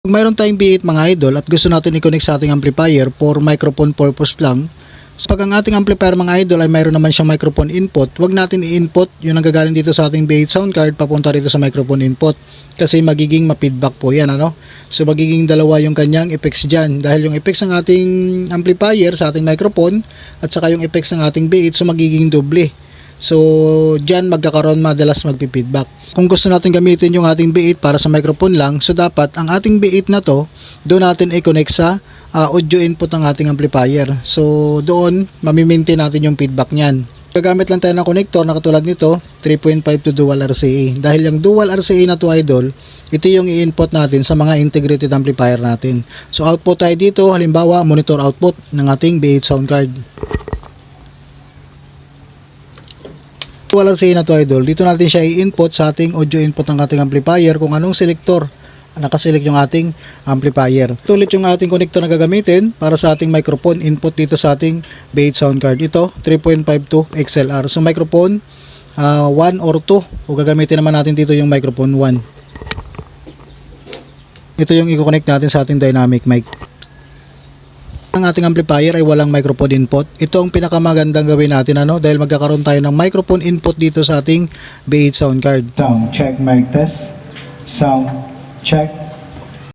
Kung mayroon tayong B8 mga idol at gusto natin i-connect sa ating amplifier for microphone purpose lang, so pag ang ating amplifier mga idol ay mayroon naman siyang microphone input, wag natin i-input yung nanggagaling dito sa ating B8 sound card papunta rito sa microphone input kasi magiging ma-feedback po yan ano. So magiging dalawa yung kanyang effects dyan dahil yung effects ng ating amplifier sa ating microphone at saka yung effects ng ating B8 so magiging doble. So, dyan magkakaroon madalas magpi-feedback. Kung gusto natin gamitin yung ating B8 para sa microphone lang, so dapat ang ating B8 na to, doon natin i-connect sa ah, audio input ng ating amplifier. So, doon, mamimaintain natin yung feedback niyan. Gagamit lang tayo ng connector na katulad nito, 3.5 to dual RCA. Dahil yung dual RCA na to idol, ito yung i-input natin sa mga integrated amplifier natin. So, output tayo dito, halimbawa, monitor output ng ating B8 sound card. Walang say na to idol, dito natin siya i-input sa ating audio input ng ating amplifier kung anong selector nakaselect yung ating amplifier. Ito ulit yung ating connector na gagamitin para sa ating microphone input dito sa ating B8 sound card. Ito, 3.52 XLR. So microphone 1 or 2 o gagamitin naman natin dito yung microphone 1. Ito yung i-connect natin sa ating dynamic mic ang ating amplifier ay walang microphone input. Ito ang pinakamagandang gawin natin ano dahil magkakaroon tayo ng microphone input dito sa ating B8 sound card. Sound check mic test. Sound check